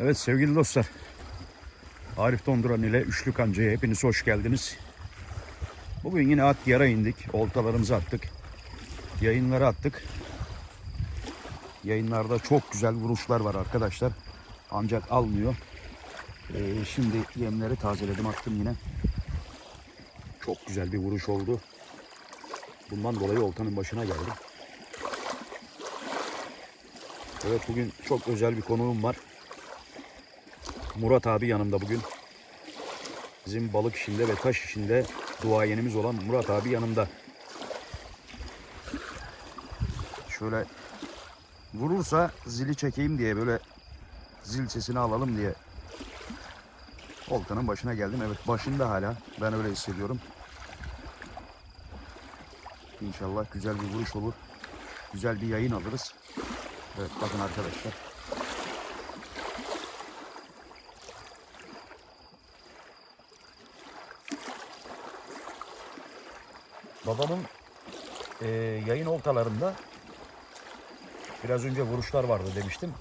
Evet sevgili dostlar. Arif Donduran ile Üçlü Kanca'ya hepiniz hoş geldiniz. Bugün yine at yara indik. Oltalarımızı attık. Yayınları attık. Yayınlarda çok güzel vuruşlar var arkadaşlar. Ancak almıyor. Ee, şimdi yemleri tazeledim attım yine. Çok güzel bir vuruş oldu. Bundan dolayı oltanın başına geldim. Evet bugün çok özel bir konuğum var. Murat abi yanımda bugün. Bizim balık işinde ve taş işinde duayenimiz olan Murat abi yanımda. Şöyle vurursa zili çekeyim diye böyle zil sesini alalım diye oltanın başına geldim. Evet başında hala. Ben öyle hissediyorum. İnşallah güzel bir vuruş olur. Güzel bir yayın alırız. Evet bakın arkadaşlar. Babamın e, yayın oltalarında biraz önce vuruşlar vardı demiştim.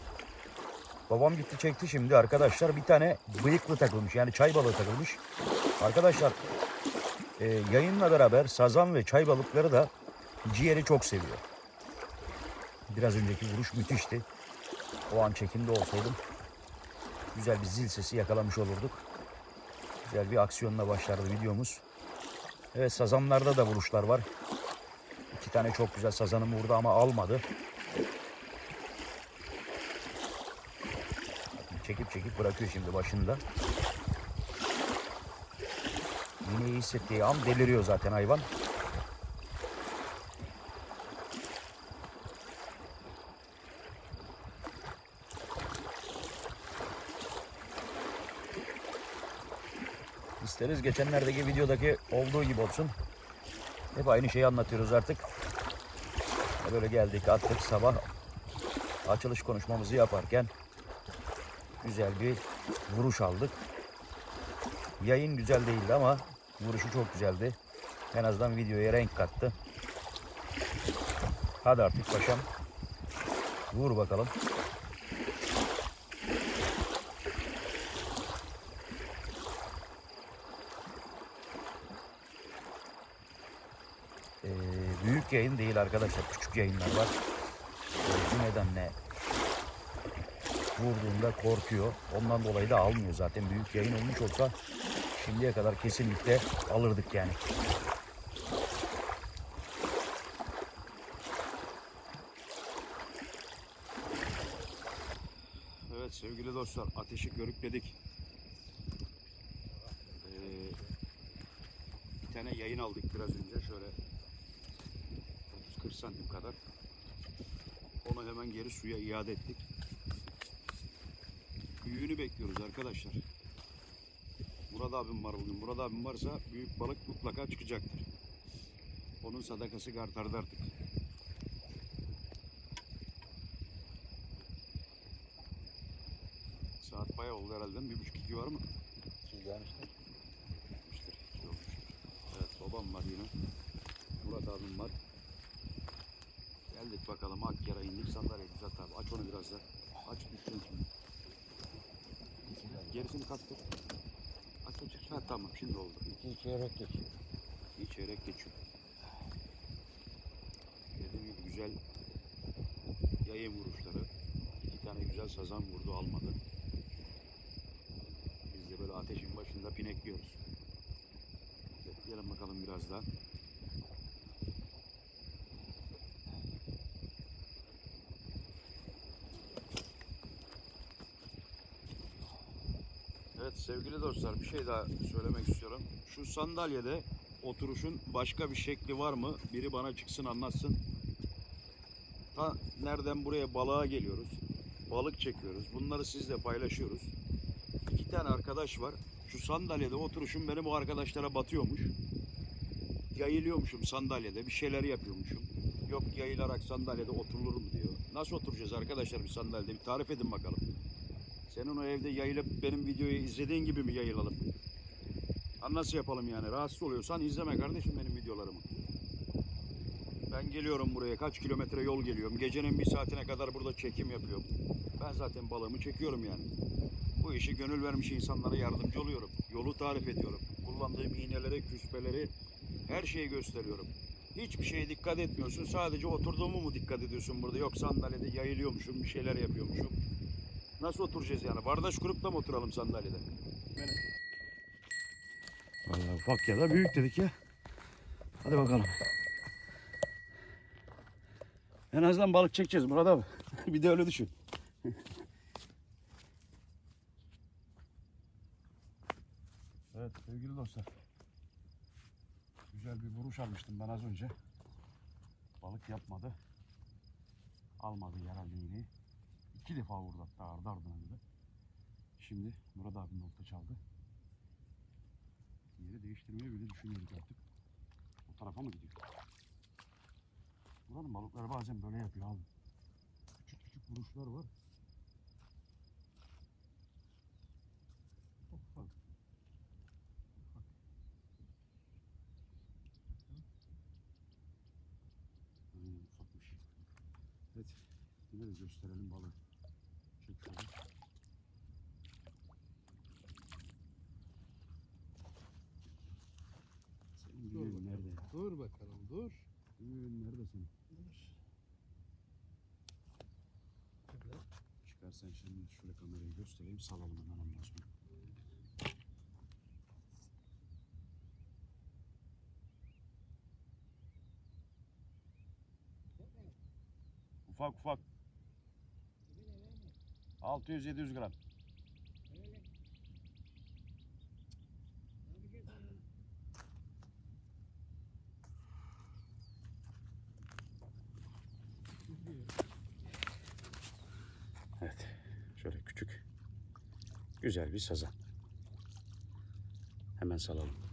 Babam gitti çekti şimdi arkadaşlar bir tane bıyıklı takılmış yani çay balığı takılmış. Arkadaşlar e, yayınla beraber sazan ve çay balıkları da ciğeri çok seviyor. Biraz önceki vuruş müthişti. O an çekimde olsaydım güzel bir zil sesi yakalamış olurduk. Güzel bir aksiyonla başlardı videomuz. Evet sazanlarda da vuruşlar var. İki tane çok güzel sazanım vurdu ama almadı. Çekip çekip bırakıyor şimdi başında. Yine iyi hissettiği an deliriyor zaten hayvan. İsteriz geçenlerdeki videodaki olduğu gibi olsun. Hep aynı şeyi anlatıyoruz artık. Böyle geldik attık sabah açılış konuşmamızı yaparken güzel bir vuruş aldık. Yayın güzel değildi ama vuruşu çok güzeldi. En azından videoya renk kattı. Hadi artık paşam. Vur bakalım. Yayın değil arkadaşlar. Küçük yayınlar var. Bu nedenle vurduğunda korkuyor. Ondan dolayı da almıyor zaten. Büyük yayın olmuş olsa şimdiye kadar kesinlikle alırdık yani. Evet sevgili dostlar ateşi körükledik. Ee, bir tane yayın aldık biraz önce şöyle 30-40 santim kadar. Onu hemen geri suya iade ettik. Büyüğünü bekliyoruz arkadaşlar. Murat abim var bugün. Murat abim varsa büyük balık mutlaka çıkacaktır. Onun sadakası kartardı artık. Saat bayağı oldu herhalde. Bir buçuk iki var mı? İki gelmiştir. Olmuştur. Evet babam var yine. Murat abim var. Geldik bakalım Akkara indik sandalye düzelt abi. Aç onu biraz da. Aç düşsün şimdi. İki gelmiş. Gerisini kattık. Aç aç. Ha tamam şimdi oldu. İki çeyrek geçiyor. İyi çeyrek geçiyor. Dediğim gibi güzel yayın vuruşları. İki tane güzel sazan vurdu almadı. Biz de böyle ateşin başında pinekliyoruz. Bekleyelim bakalım biraz daha. Evet sevgili dostlar bir şey daha söylemek istiyorum. Şu sandalyede oturuşun başka bir şekli var mı? Biri bana çıksın anlatsın. Ta nereden buraya balığa geliyoruz. Balık çekiyoruz. Bunları sizle paylaşıyoruz. İki tane arkadaş var. Şu sandalyede oturuşum benim o arkadaşlara batıyormuş. Yayılıyormuşum sandalyede. Bir şeyler yapıyormuşum. Yok yayılarak sandalyede oturulurum diyor. Nasıl oturacağız arkadaşlar bir sandalyede? Bir tarif edin bakalım. Senin o evde yayılıp benim videoyu izlediğin gibi mi yayılalım? Ha nasıl yapalım yani? Rahatsız oluyorsan izleme kardeşim benim videolarımı. Ben geliyorum buraya kaç kilometre yol geliyorum. Gecenin bir saatine kadar burada çekim yapıyorum. Ben zaten balığımı çekiyorum yani. Bu işi gönül vermiş insanlara yardımcı oluyorum. Yolu tarif ediyorum. Kullandığım iğneleri, küspeleri her şeyi gösteriyorum. Hiçbir şeye dikkat etmiyorsun. Sadece oturduğumu mu dikkat ediyorsun burada? Yok sandalyede yayılıyormuşum, bir şeyler yapıyormuşum. Nasıl oturacağız yani? Bardaş kurup da mı oturalım sandalyede? Vallahi ufak ya da büyük dedik ya. Hadi bakalım. En azından balık çekeceğiz Murat abi. bir de öyle düşün. evet sevgili dostlar. Güzel bir vuruş almıştım ben az önce. Balık yapmadı. Almadı herhalde iğneyi. İki defa vurdu hatta ardı ardına de. Şimdi Murat abinin olta çaldı. Yeri değiştirmeyi bile düşünüyoruz artık. O tarafa mı gidiyor? Buranın balıkları bazen böyle yapıyor abi. Küçük küçük vuruşlar var. Ufak ufak. Aynen ufakmış. Evet. Yine de gösterelim balığı. Senin Dur nerede? Dur bakalım dur. Düğün nerede senin? Dur. Çıkarsan şimdi şöyle kamerayı göstereyim salalım hemen ondan sonra. Ufak ufak. 600-700 gram. Evet. Şöyle küçük. Güzel bir sazan. Hemen salalım.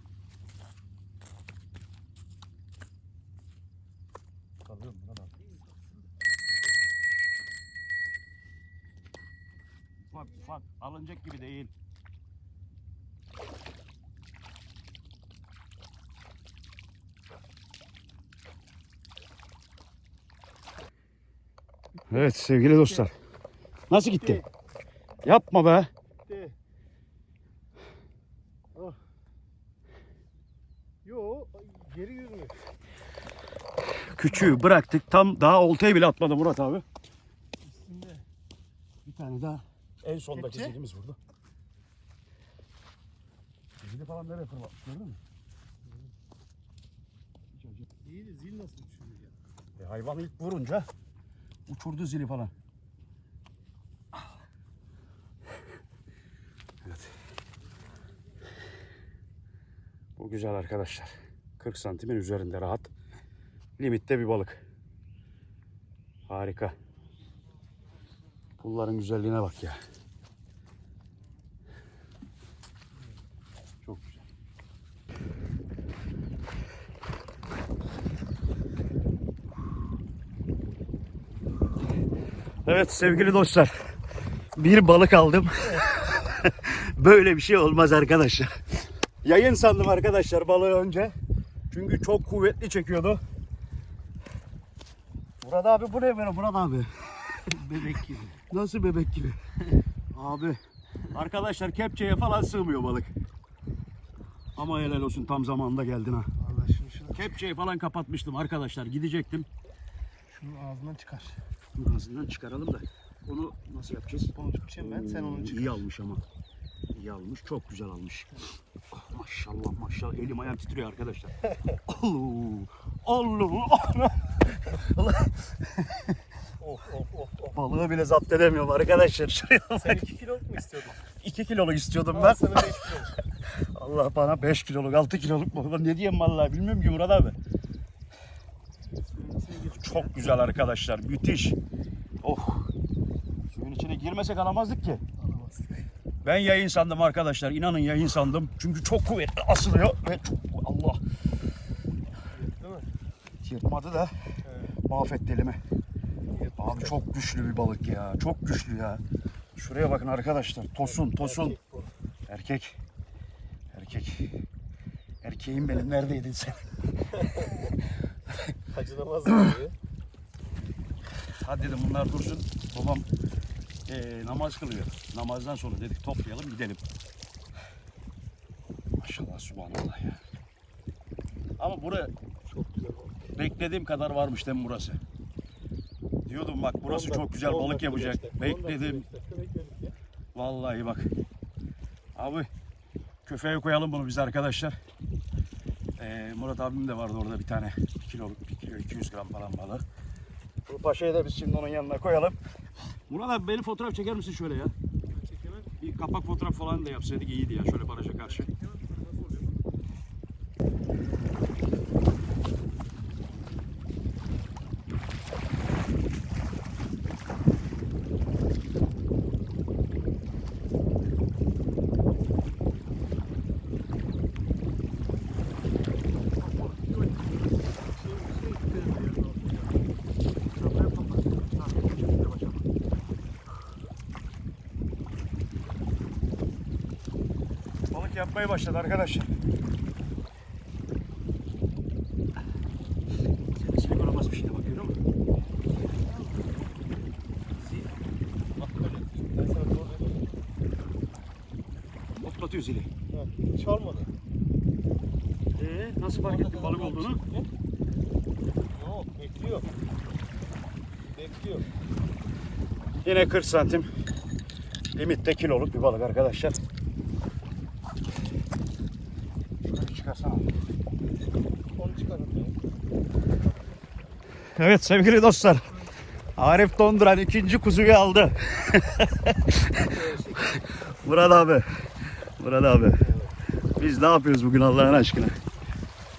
Ufak ufak alınacak gibi değil. Evet sevgili dostlar. Nasıl gitti? Yapma be. Ah. Yo geri yüzmüyor. Küçüğü bıraktık. Tam daha oltayı bile atmadı Murat abi. Bir tane daha. En sondaki Kepçe? zilimiz burada. Zili falan nereye fırlatmış gördün mü? İyi de zil nasıl uçuyor ya? E, hayvan ilk vurunca uçurdu zili falan. Evet. Bu güzel arkadaşlar. 40 santimin üzerinde rahat. Limitte bir balık. Harika. Pulların güzelliğine bak ya. Çok güzel. Evet sevgili dostlar. Bir balık aldım. Böyle bir şey olmaz arkadaşlar. Yayın sandım arkadaşlar balığı önce. Çünkü çok kuvvetli çekiyordu. Murat abi bu ne böyle Murat abi? Bebek gibi. Nasıl bebek gibi? abi. Arkadaşlar kepçeye falan sığmıyor balık. Ama helal olsun tam zamanında geldin ha. Allah şunu şunu. Kepçeyi falan kapatmıştım arkadaşlar. Gidecektim. Şunu ağzından çıkar. Şunu ağzından çıkaralım da. Onu nasıl yapacağız? Onu tutacağım ben sen onu çıkar. İyi almış ama. İyi almış. Çok güzel almış. Oh, maşallah maşallah. Elim ayağım titriyor arkadaşlar. Allah. Allah. Allah. Of of of of. Balığı bile zapt edemiyorum arkadaşlar. Şuraya. Sen 2 kiloluk mu istiyordun? 2 kiloluk istiyordum Al ben. sana 5 kiloluk. Allah bana 5 kiloluk 6 kiloluk balık. Ne diyeyim vallahi bilmiyorum ki Murat abi. Çok güzel arkadaşlar. Müthiş. Oh. Suyun içine girmesek alamazdık ki. Ben yayın sandım arkadaşlar. İnanın yayın sandım. Çünkü çok kuvvetli asılıyor. Ve çok Allah. Yırtmadı da Evet. mahvetti elimi. Abi çok güçlü bir balık ya. Çok güçlü ya. Şuraya bakın arkadaşlar. Tosun, tosun. Erkek. Erkek. Erkeğim benim neredeydin sen? Acınamaz mı diye. Hadi dedim bunlar dursun. Babam eee, namaz kılıyor. Namazdan sonra dedik toplayalım gidelim. Maşallah subhanallah ya. Ama buraya Çok güzel balık. beklediğim kadar varmış mi burası? Diyordum bak burası dakika- çok güzel balık yapacak. Bekledim. Vallahi bak. Abi köfeye koyalım bunu biz arkadaşlar. Ee, Murat abim de vardı orada bir tane. 1 kilo, 1 kilo 200 gram falan balığı. Bu paşayı da biz şimdi onun yanına koyalım. Murat abi beni fotoğraf çeker misin şöyle ya? Bir kapak fotoğraf falan da yapsaydık iyiydi ya şöyle baraja karşı. Çekemem. Nasıl oluyor? Balık yapmaya başladı arkadaşlar. Silikona basmış yine bak görüyor musun? Bak böyle. Ben sana doğru dedim. Hoplatıyor zili. Olmadı. Ee, nasıl fark ettin balık olduğunu? Yok bekliyor. Bekliyor. Yine 40 santim. Limitte kiloluk bir balık arkadaşlar. Şunu bir çıkarsana. Onu çıkarın. Evet sevgili dostlar. Arif Donduran ikinci kuzuyu aldı. Murat abi. Murat abi. Biz ne yapıyoruz bugün Allah'ın aşkına?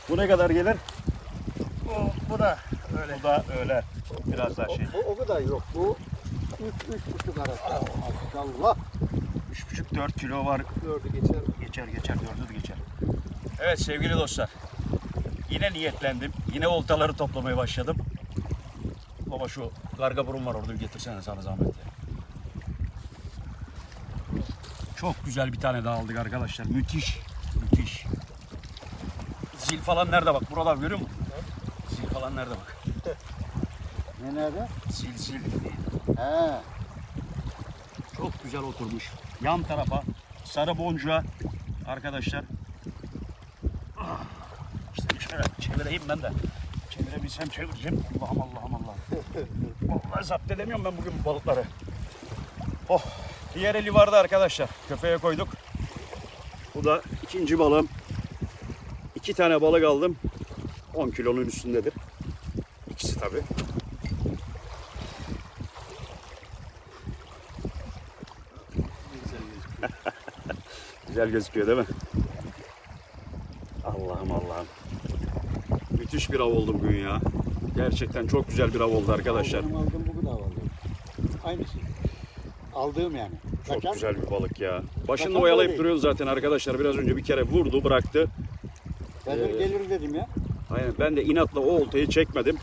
Bu ne kadar gelir? Bu, bu da öyle. Bu da öyle. Biraz daha şey. Bu o kadar yok. Bu 3 üç buçuk arası. Maşallah. 3,5-4 kilo var. Gördü geçer. Geçer geçer dördü de geçer. Evet sevgili dostlar. Yine niyetlendim. Yine oltaları toplamaya başladım. Baba şu karga burun var orada bir getirsene sana zahmet. Çok güzel bir tane daha aldık arkadaşlar. Müthiş. Müthiş. Zil falan nerede bak? Buralar görüyor musun? Zil falan nerede bak? Ne nerede? Sil sil. He. Çok güzel oturmuş. Yan tarafa sarı boncuğa arkadaşlar. Ah, İşte şöyle çevireyim ben de. Çevirebilsem çevireceğim. Allah'ım Allah'ım. Vallahi zapt edemiyorum ben bugün bu balıkları. Oh. Diğer eli vardı arkadaşlar. Köpeğe koyduk. Bu da ikinci balığım. İki tane balık aldım. 10 kilonun üstündedir. İkisi tabii. Güzel gözüküyor değil mi? Allah'ım Allah'ım. Müthiş bir av oldu bugün ya. Gerçekten çok güzel bir av oldu arkadaşlar. Kadar aldım. Aynı şey. Aldığım yani. Çok Kaçan- güzel bir balık ya. Başında Kaçan oyalayıp balık. duruyordu zaten arkadaşlar. Biraz önce bir kere vurdu bıraktı. Ben de gelir dedim ya. Aynen ben de inatla o oltayı çekmedim.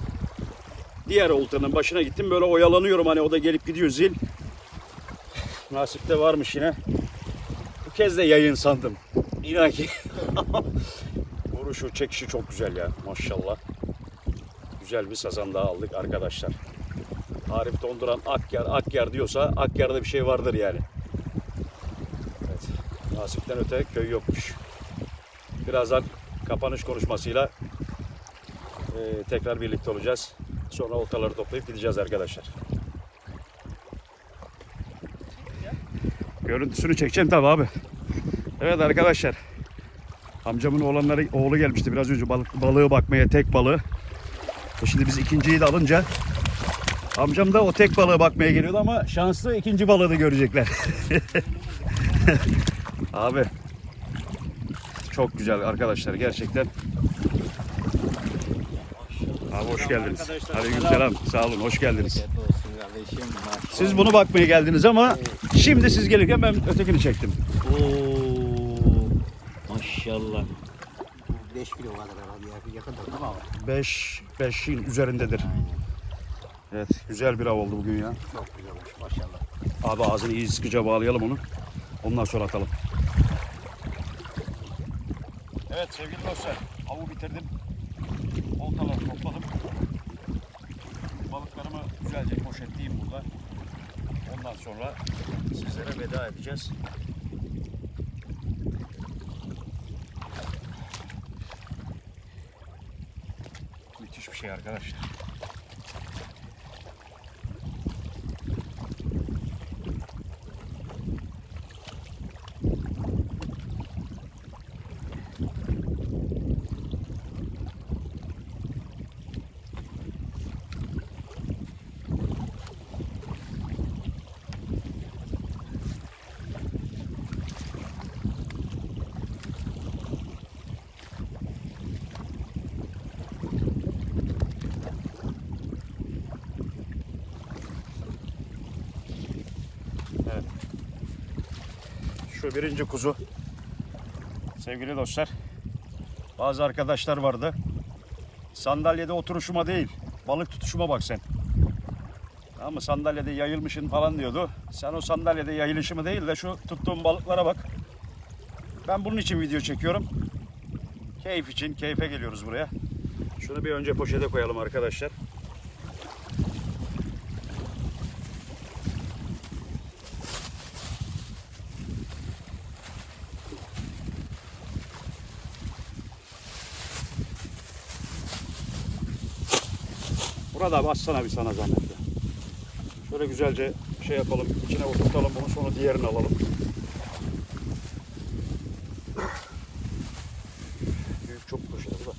Diğer oltanın başına gittim böyle oyalanıyorum hani o da gelip gidiyor zil. Nasip de varmış yine. Bu kez de yayın sandım. İnan ki. Vuruşu çekişi çok güzel ya maşallah. Güzel bir sazan daha aldık arkadaşlar. Arif Donduran Akyar Akyar diyorsa Akyar'da bir şey vardır yani. Evet. Nasipten öte köy yokmuş. Birazdan kapanış konuşmasıyla ee, tekrar birlikte olacağız. Sonra oltaları toplayıp gideceğiz arkadaşlar. Görüntüsünü çekeceğim tabi abi. Evet arkadaşlar. Amcamın oğlanları oğlu gelmişti biraz önce balık, balığı bakmaya tek balığı. E Şimdi biz ikinciyi de alınca amcam da o tek balığı bakmaya geliyordu ama şanslı ikinci balığı da görecekler. abi çok güzel arkadaşlar gerçekten. Abi hoş geldiniz. Aleykümselam. Sağ olun. Hoş geldiniz. olsun kardeşim. Siz bunu bakmaya geldiniz ama şimdi siz gelirken ben ötekini çektim. Oo, maşallah. 5 kilo kadar herhalde. Yakındır değil mi abi? 5 5'in üzerindedir. Evet, güzel bir av oldu bugün ya. Çok güzel olmuş maşallah. Abi ağzını iyi sıkıca bağlayalım onu. Ondan sonra atalım. Evet sevgili dostlar, avı bitirdim. Oltaları topladım. Güzelce poşetleyeyim burada. Ondan sonra sizlere veda edeceğiz. Müthiş bir şey arkadaşlar. Şu birinci kuzu. Sevgili dostlar. Bazı arkadaşlar vardı. Sandalyede oturuşuma değil, balık tutuşuma bak sen. Ama sandalyede yayılmışın falan diyordu. Sen o sandalyede yayılışımı değil de şu tuttuğum balıklara bak. Ben bunun için video çekiyorum. Keyif için, keyfe geliyoruz buraya. Şunu bir önce poşete koyalım arkadaşlar. Burada bassana bir sana zahmet. ya. Şöyle güzelce şey yapalım, içine oturtalım bunu sonra diğerini alalım. Büyük çok bu da.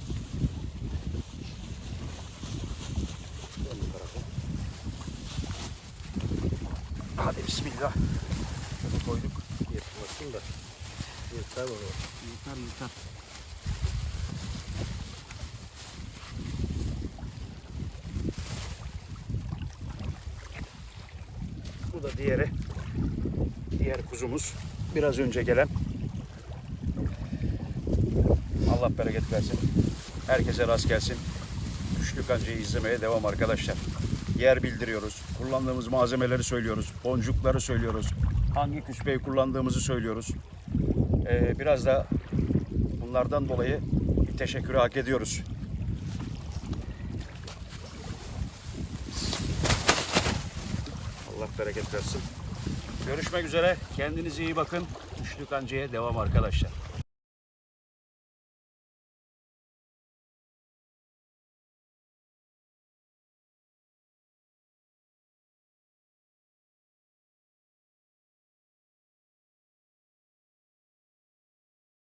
Hadi bismillah. Şöyle koyduk. Bakayım da. Yeter mi? Yeter yeter. Diğeri. Diğer kuzumuz. Biraz önce gelen. Allah bereket versin. Herkese rast gelsin. Üçlü kancayı izlemeye devam arkadaşlar. Yer bildiriyoruz. Kullandığımız malzemeleri söylüyoruz. Boncukları söylüyoruz. Hangi küspeyi kullandığımızı söylüyoruz. Ee, biraz da bunlardan dolayı bir teşekkürü hak ediyoruz. Allah bereket versin. Görüşmek üzere. Kendinize iyi bakın. Üçlü kancaya devam arkadaşlar.